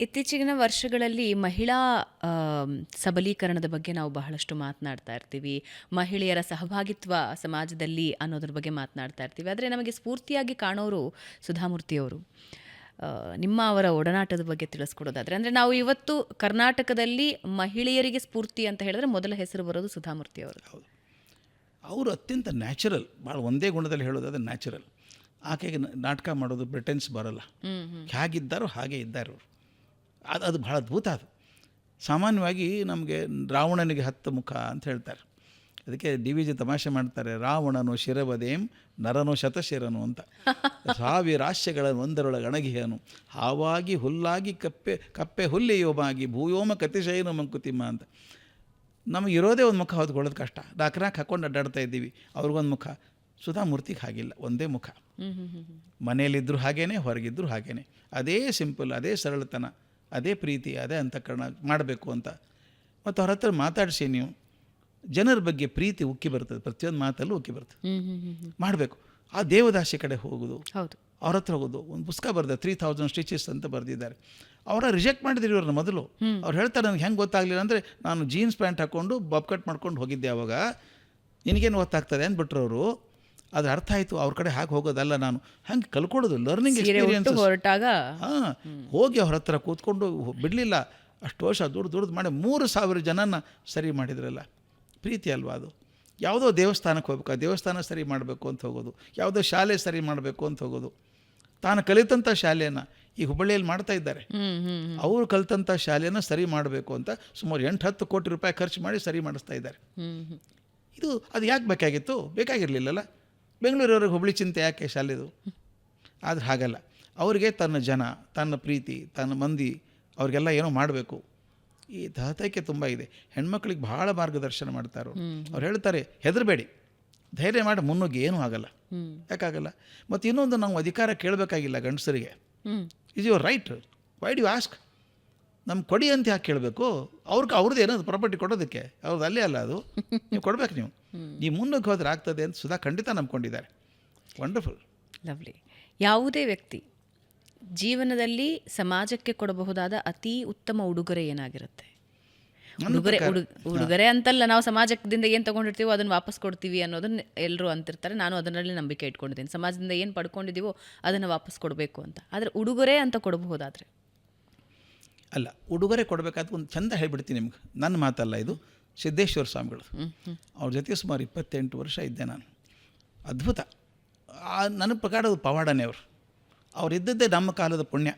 ಇತ್ತೀಚಿನ ವರ್ಷಗಳಲ್ಲಿ ಮಹಿಳಾ ಸಬಲೀಕರಣದ ಬಗ್ಗೆ ನಾವು ಬಹಳಷ್ಟು ಮಾತನಾಡ್ತಾ ಇರ್ತೀವಿ. ಮಹಿಳೆಯರ ಸಹಭಾಗಿತ್ವ ಸಮಾಜದಲ್ಲಿ ಅನ್ನೋದ್ರ ಬಗ್ಗೆ ಮಾತನಾಡ್ತಾ ಇರ್ತೀವಿ. ಆದರೆ ನಮಗೆ ಸ್ಫೂರ್ತಿಯಾಗಿ ಕಾಣೋರು ಸುಧಾಮೂರ್ತಿಯವರು ನಿಮ್ಮ ಅವರ ಒಡನಾಟದ ಬಗ್ಗೆ ತಿಳಿಸ್ಕೊಡೋದಾದರೆ ಅಂದರೆ ನಾವು ಇವತ್ತು ಕರ್ನಾಟಕದಲ್ಲಿ ಮಹಿಳೆಯರಿಗೆ ಸ್ಫೂರ್ತಿ ಅಂತ ಹೇಳಿದ್ರೆ ಮೊದಲ ಹೆಸರು ಬರೋದು ಸುಧಾಮೂರ್ತಿ ಅವರು. ಹೌದು. ಅವರು ಅತ್ಯಂತ ನ್ಯಾಚುರಲ್ ಭಾಳ ಒಂದೇ ಗುಣದಲ್ಲಿ ಹೇಳೋದಾದ್ರೆ ನ್ಯಾಚುರಲ್. ಆಕೆಗೆ ನಾಟಕ ಮಾಡೋದು ಬ್ರಿಟನ್ಸ್ ಬರಲ್ಲ. ಹೇಗಿದ್ದಾರೋ ಹಾಗೆ ಇದ್ದಾರೆ ಅವರು ಅದು ಅದು ಭಾಳ ಅದ್ಭುತ ಅದು. ಸಾಮಾನ್ಯವಾಗಿ ನಮಗೆ ರಾವಣನಿಗೆ ಹತ್ತು ಮುಖ ಅಂತ ಹೇಳ್ತಾರೆ. ಅದಕ್ಕೆ ಡಿ ವಿ ಜಿ ತಮಾಷೆ ಮಾಡ್ತಾರೆ ರಾವಣನು ಶಿರವದೇಂ ನರನು ಶತಶಿರನು ಅಂತ. ಸಾವಿರಾಶ್ಯಗಳ ಒಂದರೊಳಗೆ ಅಣಗಿಹನು. ಹಾವಾಗಿ ಹುಲ್ಲಾಗಿ ಕಪ್ಪೆ ಕಪ್ಪೆ ಹುಲ್ಲಿಯೋಮಾಗಿ ಭೂಯೋಮ ಕತಿಶಯನು ಮಂಕುತಿಮ್ಮ ಅಂತ. ನಮಗಿರೋದೇ ಇರೋದೇ ಒಂದು ಮುಖ ಹೊದ್ಕೊಳ್ಳೋದು ಕಷ್ಟ. ಡಾಕ್ರಾಕ್ ಹಾಕ್ಕೊಂಡು ಹಾಕೊಂಡು ಅಡ್ಡಾಡ್ತಾ ಇದ್ದೀವಿ. ಅವ್ರಿಗೊಂದು ಮುಖ. ಸುಧಾಮೂರ್ತಿಗೆ ಹಾಗಿಲ್ಲ ಒಂದೇ ಮುಖ. ಮನೆಯಲ್ಲಿದ್ದರೂ ಹಾಗೇನೆ ಹೊರಗಿದ್ದರೂ ಹಾಗೇನೆ. ಅದೇ ಸಿಂಪಲ್ ಅದೇ ಸರಳತನ. ಅದೇ ಪ್ರೀತಿ ಅದೇ ಅಂತಃಕರಣ ಮಾಡಬೇಕು ಅಂತ. ಮತ್ತು ಅವ್ರ ಹತ್ರ ಮಾತಾಡಿಸಿ ನೀವು. ಜನರ ಬಗ್ಗೆ ಪ್ರೀತಿ ಉಕ್ಕಿ ಬರ್ತದೆ ಪ್ರತಿಯೊಂದು ಮಾತಲ್ಲೂ ಉಕ್ಕಿ ಬರ್ತದೆ. ಮಾಡಬೇಕು. ಆ ದೇವದಾಸಿ ಕಡೆ ಹೋಗೋದು. ಹೌದು. ಅವ್ರ ಹತ್ರ ಹೋಗೋದು. ಒಂದು ಪುಸ್ತಕ ಬರೆದ ತ್ರೀ ತೌಸಂಡ್ ಸ್ಟಿಚಸ್ ಅಂತ ಬರೆದಿದ್ದಾರೆ. ಅವರ ರಿಜೆಕ್ಟ್ ಮಾಡಿದ್ರು ಇವ್ರನ್ನ ಮೊದಲು. ಅವ್ರು ಹೇಳ್ತಾರೆ ನನಗೆ ಹೆಂಗೆ ಗೊತ್ತಾಗಲಿಲ್ಲ ಅಂದರೆ ನಾನು ಜೀನ್ಸ್ ಪ್ಯಾಂಟ್ ಹಾಕ್ಕೊಂಡು ಬಾಬ್ ಕಟ್ ಮಾಡ್ಕೊಂಡು ಹೋಗಿದ್ದೆ ಅವಾಗ. ನಿನಗೇನು ಗೊತ್ತಾಗ್ತದೆ? ಅಂದ್ಬಿಟ್ರು ಅವರು. ಅದ್ರ ಅರ್ಥ ಆಯಿತು ಅವ್ರ ಕಡೆ ಹಾಗೆ ಹೋಗೋದಲ್ಲ ನಾನು. ಹಂಗೆ ಕಲ್ಕೊಳ್ಳೋದು ಲರ್ನಿಂಗ್ ಎಕ್ಸ್ಪೀರಿಯನ್ಸ್ ಹೊರಟಾಗ? ಹಾಂ ಹೋಗಿ ಅವ್ರ ಹತ್ರ ಕೂತ್ಕೊಂಡು ಬಿಡಲಿಲ್ಲ. ಅಷ್ಟು ವರ್ಷ ದುಡ್ದು ದುಡ್ದು ಮಾಡಿ ಮೂರು ಸಾವಿರ ಜನನ ಸರಿ ಮಾಡಿದ್ರಲ್ಲ. ಪ್ರೀತಿ ಅಲ್ವಾ ಅದು? ಯಾವುದೋ ದೇವಸ್ಥಾನಕ್ಕೆ ಹೋಗ್ಬೇಕು ಆ ದೇವಸ್ಥಾನ ಸರಿ ಮಾಡಬೇಕು ಅಂತ ಹೋಗೋದು. ಯಾವುದೋ ಶಾಲೆ ಸರಿ ಮಾಡಬೇಕು ಅಂತ ಹೋಗೋದು. ತಾನು ಕಲಿತಂಥ ಶಾಲೆಯನ್ನು ಈ ಹುಬ್ಬಳ್ಳಿಯಲ್ಲಿ ಮಾಡ್ತಾ ಇದ್ದಾರೆ. ಅವರು ಕಲಿತಂಥ ಶಾಲೆಯನ್ನು ಸರಿ ಮಾಡಬೇಕು ಅಂತ ಸುಮಾರು ಎಂಟು ಹತ್ತು ಕೋಟಿ ರೂಪಾಯಿ ಖರ್ಚು ಮಾಡಿ ಸರಿ ಮಾಡಿಸ್ತಾ ಇದ್ದಾರೆ. ಇದು ಅದು ಯಾಕೆ ಬೇಕಾಗಿತ್ತು? ಬೇಕಾಗಿರಲಿಲ್ಲಲ್ಲ? ಬೆಂಗಳೂರವ್ರಿಗೆ ಹುಬ್ಳಿ ಚಿಂತೆ ಯಾಕೆ ಶಾಲೆದು? ಆದರೆ ಹಾಗಲ್ಲ. ಅವರಿಗೆ ತನ್ನ ಜನ ತನ್ನ ಪ್ರೀತಿ ತನ್ನ ಮಂದಿ ಅವ್ರಿಗೆಲ್ಲ ಏನೋ ಮಾಡಬೇಕು. ಈ ದಹತೈಕ್ಯ ತುಂಬ ಇದೆ. ಹೆಣ್ಮಕ್ಳಿಗೆ ಭಾಳ ಮಾರ್ಗದರ್ಶನ ಮಾಡ್ತಾರೆ. ಅವ್ರು ಹೇಳ್ತಾರೆ ಹೆದರಬೇಡಿ. ಧೈರ್ಯ ಮಾಡಿ ಮುನ್ನುಗ್ಗಿ ಏನೂ ಆಗಲ್ಲ. ಯಾಕಾಗಲ್ಲ? ಮತ್ತು ಇನ್ನೊಂದು ನಾವು ಅಧಿಕಾರ ಕೇಳಬೇಕಾಗಿಲ್ಲ ಗಂಡಸರಿಗೆ. Is your right why do ask ನಮ್ಗೆ ಕೊಡಿ ಅಂತ ಯಾಕೆ ಕೇಳಬೇಕು? ಅವ್ರಿಗೆ ಅವ್ರದ್ದು ಏನದು ಪ್ರಾಪರ್ಟಿ ಕೊಡೋದಕ್ಕೆ. ಅವ್ರದ್ದು ಅಲ್ಲೇ ಅಲ್ಲ ಅದು. ನೀವು ಕೊಡ್ಬೇಕು ನೀವು. ನೀವು ಮುನ್ನಕ್ಕೆ ಹೋದ್ರೆ ಆಗ್ತದೆ ಅಂತ ಸುಧಾ ಖಂಡಿತ ನಂಬ್ಕೊಂಡಿದ್ದಾರೆ. ವಂಡರ್ಫುಲ್ ಲವ್ಲಿ ಯಾವುದೇ ವ್ಯಕ್ತಿ ಜೀವನದಲ್ಲಿ ಸಮಾಜಕ್ಕೆ ಕೊಡಬಹುದಾದ ಅತಿ ಉತ್ತಮ ಉಡುಗೊರೆ ಏನಾಗಿರುತ್ತೆ? ಉಡುಗೊರೆ ಉಡು- ಉಡುಗೊರೆ ಅಂತಲ್ಲ ನಾವು ಸಮಾಜದಿಂದ ಏನು ತೊಗೊಂಡಿರ್ತೀವೋ ಅದನ್ನು ವಾಪಸ್ ಕೊಡ್ತೀವಿ ಅನ್ನೋದನ್ನ ಎಲ್ಲರೂ ಅಂತಿರ್ತಾರೆ. ನಾನು ಅದರಲ್ಲಿ ನಂಬಿಕೆ ಇಟ್ಕೊಂಡಿದ್ದೀನಿ. ಸಮಾಜದಿಂದ ಏನು ಪಡ್ಕೊಂಡಿದ್ದೀವೋ ಅದನ್ನು ವಾಪಸ್ ಕೊಡಬೇಕು ಅಂತ. ಆದರೆ ಉಡುಗೊರೆ ಅಂತ ಕೊಡಬಹುದಾದ್ರೆ? ಅಲ್ಲ ಉಡುಗೊರೆ ಕೊಡಬೇಕಾದ ಒಂದು ಚಂದ ಹೇಳ್ಬಿಡ್ತೀನಿ ನಿಮ್ಗೆ. ನನ್ನ ಮಾತಲ್ಲ ಇದು. ಸಿದ್ದೇಶ್ವರ ಸ್ವಾಮಿಗಳು. ಅವ್ರ ಜೊತೆ ಸುಮಾರು ಇಪ್ಪತ್ತೆಂಟು ವರ್ಷ ಇದ್ದೆ ನಾನು. ಅದ್ಭುತ. ಆ ನನ್ನ ಪ್ರಕಾರ ಅದು ಪವಾಡನೇ ಅವರು. ಅವ್ರು ಇದ್ದದ್ದೇ ನಮ್ಮ ಕಾಲದ ಪುಣ್ಯ.